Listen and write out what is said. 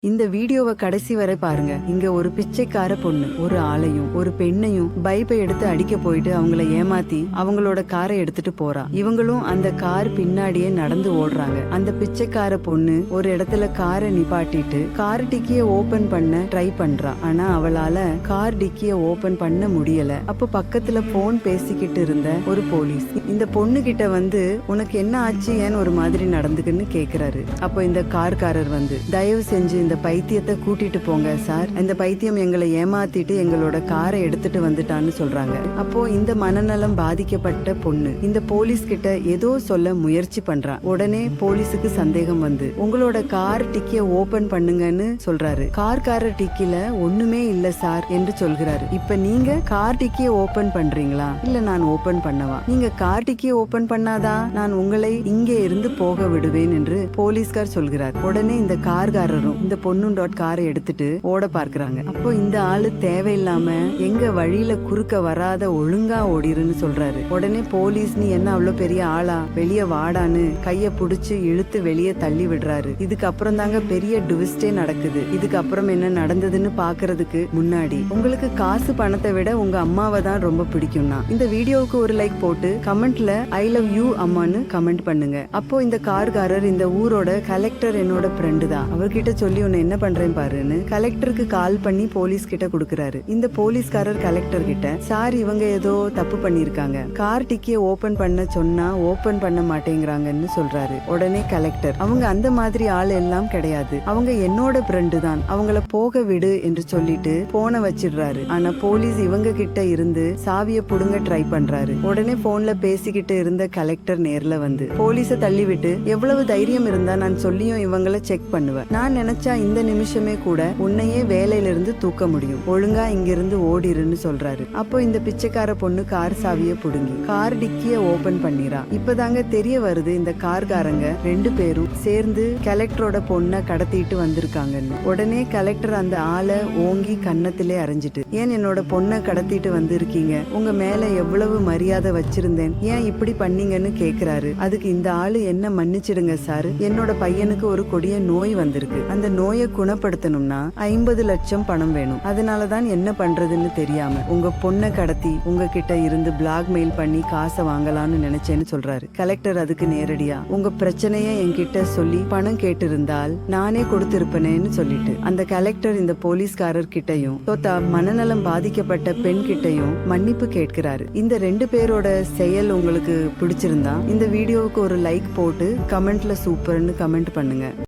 இந்த வீடியோவை கடைசி வரை பாருங்க. இங்க ஒரு பிச்சைக்கார பொண்ணு ஒரு ஆளையும் ஒரு பெண்ணையும் பைப்பை எடுத்து அடிக்க போயிட்டு அவங்கள ஏமாத்தி அவங்களோட காரை எடுத்துட்டு போறா. இவங்களும் அந்த கார் பின்னாடியே நடந்து ஓடுறாங்க. அந்த பிச்சைக்கார பொண்ணு ஒரு இடத்துல காரை நிப்பாட்டிட்டு கார் டிக்கிய ஓபன் பண்ண ட்ரை பண்றா. ஆனா அவளால கார் டிக்கிய ஓபன் பண்ண முடியல. அப்ப பக்கத்துல போன் பேசிக்கிட்டு இருந்த ஒரு போலீஸ். இந்த பொண்ணு கிட்ட வந்து உனக்கு என்ன ஆச்சு? ஏன் ஒரு மாதிரி நடந்துக்குன்னு? கேக்குறாரு. அப்போ இந்த கார்காரர் வந்து தயவு செஞ்சு இந்த பைத்தியத்தை கூட்டிட்டு போங்க சார். இந்த பைத்தியம் எங்களை ஏமாத்திட்டு எங்களோட காரை எடுத்துட்டு வந்துட்டான்னு சொல்றாங்க. அப்போ இந்த மனநலம் பாதிக்கப்பட்ட பொண்ணு இந்த போலீஸ் கிட்ட ஏதோ சொல்ல முயற்சி பண்றான் உடனே போலீஸுக்கு சந்தேகம் வந்து உங்களோட கார் டிக்கிய ஓபன் பண்ணுங்கன்னு சொல்றாரு. கார்காரர் டிக்கில ஒண்ணுமே இல்ல சார் என்று சொல்கிறாரு. இப்ப நீங்க கார் டிக்கிய ஓபன் பண்றீங்களா? இல்ல நான் ஓபன் பண்ணவா? நீங்க கார் டிக்கிய ஓபன் பண்ணாதா? நான் உங்களை இங்கே இருந்து போக விடுவேன் என்று போலீஸ்கார் சொல்கிறார். உடனே இந்த கார்காரரும் இந்த பொண்ணும் டாட் காரை எடுத்துட்டு ஓட பார்க்கறாங்க. அப்போ இந்த ஆளு தேவையில்லாம எங்க வழியில குறுக்க வராத ஒழுங்கா ஓடிருன்னு சொல்றாரு. உடனே போலீஸ் நீ என்ன அவ்வளவு பெரிய ஆளா? வெளிய வாடான்னு. கைய புடிச்சு இழுத்து வெளியே தள்ளி விடுறாரு. இதுக்கு அப்புறம் தாங்க பெரிய டுவிஸ்டே நடக்குது. இதுக்கு அப்புறம் என்ன நடந்ததுன்னு பாக்குறதுக்கு முன்னாடி. உங்களுக்கு காசு பணத்தை விட உங்க அம்மாவை தான் ரொம்ப பிடிக்கும்னா இந்த வீடியோவுக்கு ஒரு லைக் போட்டு கமெண்ட்ல ஐ லவ் யூ அம்மான்னு கமெண்ட் பண்ணுங்க. அப்போ இந்த கார்காரர் இந்த ஊரோட கலெக்டர் என்னோட ஃப்ரெண்டு தான். அவர்கிட்ட சொல்லி உன்னை என்ன பண்றேன் பாருன்னு கலெக்டருக்கு கால் பண்ணி போலீஸ் கிட்ட கொடுக்கறாரு. இந்த போலீஸ்காரர் கலெக்டர் கிட்ட சார் இவங்க ஏதோ தப்பு பண்ணிருக்காங்க கார் டிக்கிய ஓபன் பண்ண சொன்னா ஓபன் பண்ண மாட்டேங்கிறாங்கன்னு சொல்றாரு. உடனே கலெக்டர் அவங்க அந்த மாதிரி ஆள் எல்லாம் கிடையாது. அவங்க என்னோட ஃப்ரெண்டு தான். அவங்கள போக விடு என்று சொல்லிட்டு போன வச்சிடுறாரு. ஆனா போலீஸ் இவங்க கிட்ட இருந்து சாவிய புடுங்க ட்ரை பண்றாரு. உடனே போன்ல பேசிக்கிட்டு இருந்த கலெக்டர் நேர்ல வந்து போலீஸ தள்ளிவிட்டு எவ்வளவு தைரியம் இருந்தா நான் சொல்லியும் இவங்கள செக் பண்ணுவேன். நான் நினைச்சா இந்த நிமிஷமே கூட உன்னையே வேலையிலிருந்து தூக்க முடியும். ஒழுங்கா இங்கிருந்து ஓடிருன்னு சொல்றாரு. அப்போ இந்த பிச்சைக்கார பொண்ணு கார் சாவிய புடுங்கி கார் டிக்கிய ஓபன் பண்ணிரா இப்பதாங்க தெரிய வருது இந்த கார்காரங்க ரெண்டு பேரும் சேர்ந்து கலெக்டரோட பொண்ணை கடத்திட்டு வந்திருக்காங்கன்னு. உடனே கலெக்டர் அந்த ஆளை ஓங்கி கன்னத்திலே அரைஞ்சிட்டு ஏன் என்னோட பொண்ணை கடத்திட்டு வந்திருக்கீங்க? உங்க மேல எவ்வளவு மரியாதை வச்சிருந்தேன். ஏன் இப்படி பண்ணீங்கன்னு கேக்குறாரு. அதுக்கு இந்த ஆளு என்ன மன்னிச்சிடுங்க சார்? என்னோட பையனுக்கு ஒரு கொடிய நோய் வந்திருக்கு. அந்த நோய் நோயை குணப்படுத்தணும்னா ஐம்பது லட்சம் பணம் வேணும். அதனாலதான் என்ன பண்றதுன்னு தெரியாம உங்க பொண்ணை கடத்தி உங்ககிட்ட இருந்து பிளாக் மெயில் பண்ணி காசை வாங்கலாம்னு நினைச்சேன்னு சொல்றாரு. கலெக்டர் அதுக்கு நேரடியா உங்க பிரச்சனைய என்கிட்ட சொல்லி பணம் கேட்டிருந்தால் நானே கொடுத்திருப்பனேன்னு சொல்லிட்டு அந்த கலெக்டர் இந்த போலீஸ்காரர் கிட்டையும் தோத்தா மனநலம் பாதிக்கப்பட்ட பெண் கிட்டையும் மன்னிப்பு கேட்கிறாரு. இந்த ரெண்டு பேரோட செயல் உங்களுக்கு பிடிச்சிருந்தா இந்த வீடியோவுக்கு ஒரு லைக் போட்டு கமெண்ட்ல சூப்பர்னு கமெண்ட் பண்ணுங்க.